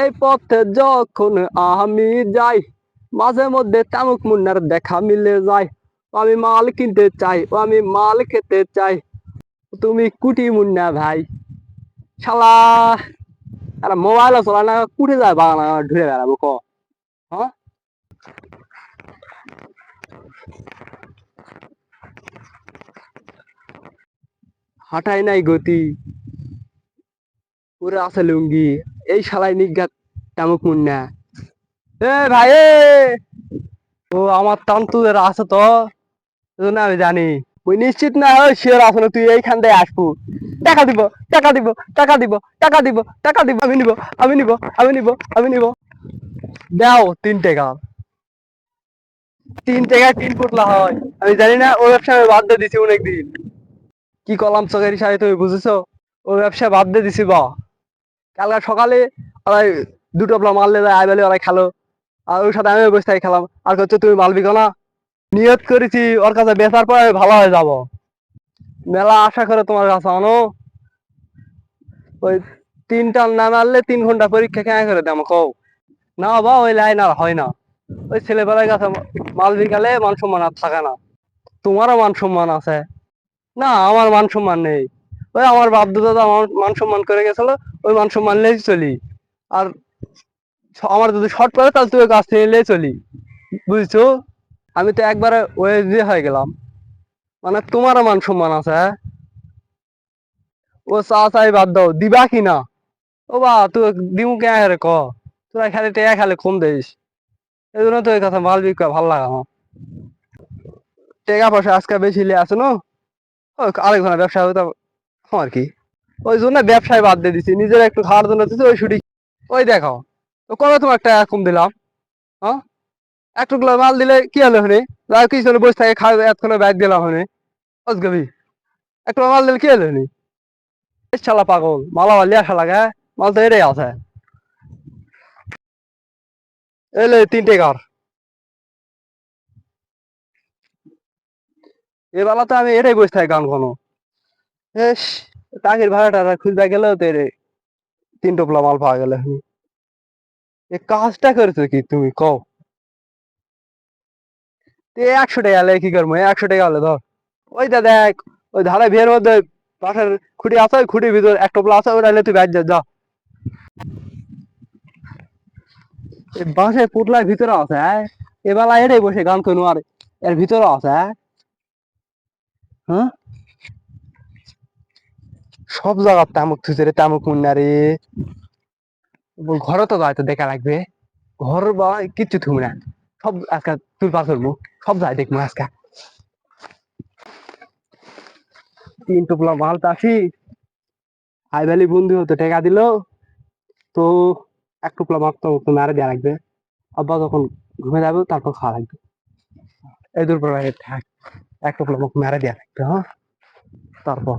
এই পথে যখন আমি যাই, মাঝে মধ্যে তামুক মুন্নার দেখা মিলে যায়। আমি মাল কিনতে চাই, ও আমি মাল খেতে চাই। তুমি কুটি মুন্না ভাই, শালা। আরে মোবাইল চলা না, কুটে যায় বাগানা ঢুকে বেড়াবো, ক? হ্যাঁ হাঁটাই নাই গতি, পুরো আছে লুঙ্গি। এই শালাই নিজ্ঞাত তামুক মুন্না। এ ভাই ও আমার তান্তুদের আছে তো, এজন্য আমি জানি। ওই নিশ্চিত না হয় শিওর আছে না, তুই এইখান থেকে আসব। টাকা দিব টাকা দিব টাকা দিব টাকা দিব টাকা দিব, আমি নিব আমি নিব আমি নিব আমি নিব। দাও, তিন টাকা। তিন টাকায় তিন পুতলা হয়। আমি জানি না ওই ব্যবসা আমি বাদ দিয়ে দিছি অনেকদিন। কি কলাম চকের সাথে তুমি বুঝেছ? ওই ব্যবসা বাদ দিয়ে দিছি বা কালকে সকালে ওরাই দুটো প্লা মারলে যায় আই বেলে ওরাই খেলো। আর ওর সাথে আমি বসে খেলাম। আর হচ্ছে তুমি মাল বিকো না নিয়ত করেছি, ওর কাছে বেচার পরে ভালো হয়ে যাব। মেলা আশা করে তোমার কাছে আনো। ওই তিনটা না মারলে তিন ঘণ্টা পরীক্ষা কেন করে দেবো কও না বা, ওই লাইন আর হয় না। ওই ছেলেবেলার কাছে মাল বিকালে মান সম্মান আর থাকে না। তোমারও মান সম্মান আছে। না, আমার মান সম্মান নেই। ওই আমার বাপ দাদা আমার মান সম্মান করে গেছিল, ওই মান সম্মান নিয়েই চলি। আর আমার যদি শর্ট পড়ে তাহলে তুই কাছ থেকে নিয়ে চলি। বুঝছ? আমি তো একবারে ওয়ে দিয়ে হয়ে গেলাম। মানে তোমার মান সম্মান আছে হ্যাঁ? ও চা চাই বাদ দাও, দিবা কি না? ও বা তুই দিমু কে রে ক? তোরা খালি টেয়া খালি কম দিস এই জন্য তো এই কথা মাল বিকা ভালো লাগা আমার। টাকা পয়সা আজকে বেশি লিয়ে আসো না? আরেকজনের ব্যবসা হইতো আমার কি। ওই জন্য ব্যবসায় বাদ দিয়ে দিছি, নিজের একটু খাওয়ার জন্য দিছি, ওই ছুটি ওই দেখো, তো কবে তোমার একটা কম দিলাম হ্যাঁ? একটু মাল দিলে কি হলো হনে? যাও কি চলে বসে থাকে খাওয়া এতক্ষণে ব্যাগ দিলাম হনে। অজগবি একটু মাল দিলে কি হলো হনে? শালা পাগল মালা মাল লিয়া শালা গে মাল তো এটাই আছে। এলে তিনটে কার এবেলা তো আমি এটাই বসে থাকি গান কোনো এস টাকির ভাড়াটা খুঁজতে গেলেও তো এরে তিন টোপলা মাল পাওয়া গেলে এ কাজটা করেছ কি তুমি? কও। তে একশো টাকা কি করব? একশো টাকা হলে ধর। ওইটা দেখ, ওই ধারে বিয়ের মধ্যে পাশের খুঁটি আছে, ওই খুঁটির ভিতর এক টোপলা আছে ওটা তুই ব্যাগ যা বাঁশের পুটলার ভিতরে আছে হ্যাঁ? এবেলা এটাই বসে গান কোনো আর এর ভিতরে আছে হ্যাঁ? হ্যাঁ? সব জায়গা তামুক থুছে রে, তামুক মুন্না রে। ঘরে তো যাইতো দেখা লাগবে। ঘর বা কিচ্ছু থুম না। সব আজকে তুই পার করব। সব যাই দেখব আজকে। তিন টুকলা মাল চাষি হাই ভ্যালি বন্ধু হতো টেকা দিল। তো এক টুকলা মাল তো মারে দেওয়া লাগবে। আব্বা যখন ঘুমে যাবে, তারপর খাওয়া লাগবে। এই দুপুর থাক। এক টুকলা মাল মেরে দেওয়া লাগবে হ্যাঁ? তারপর।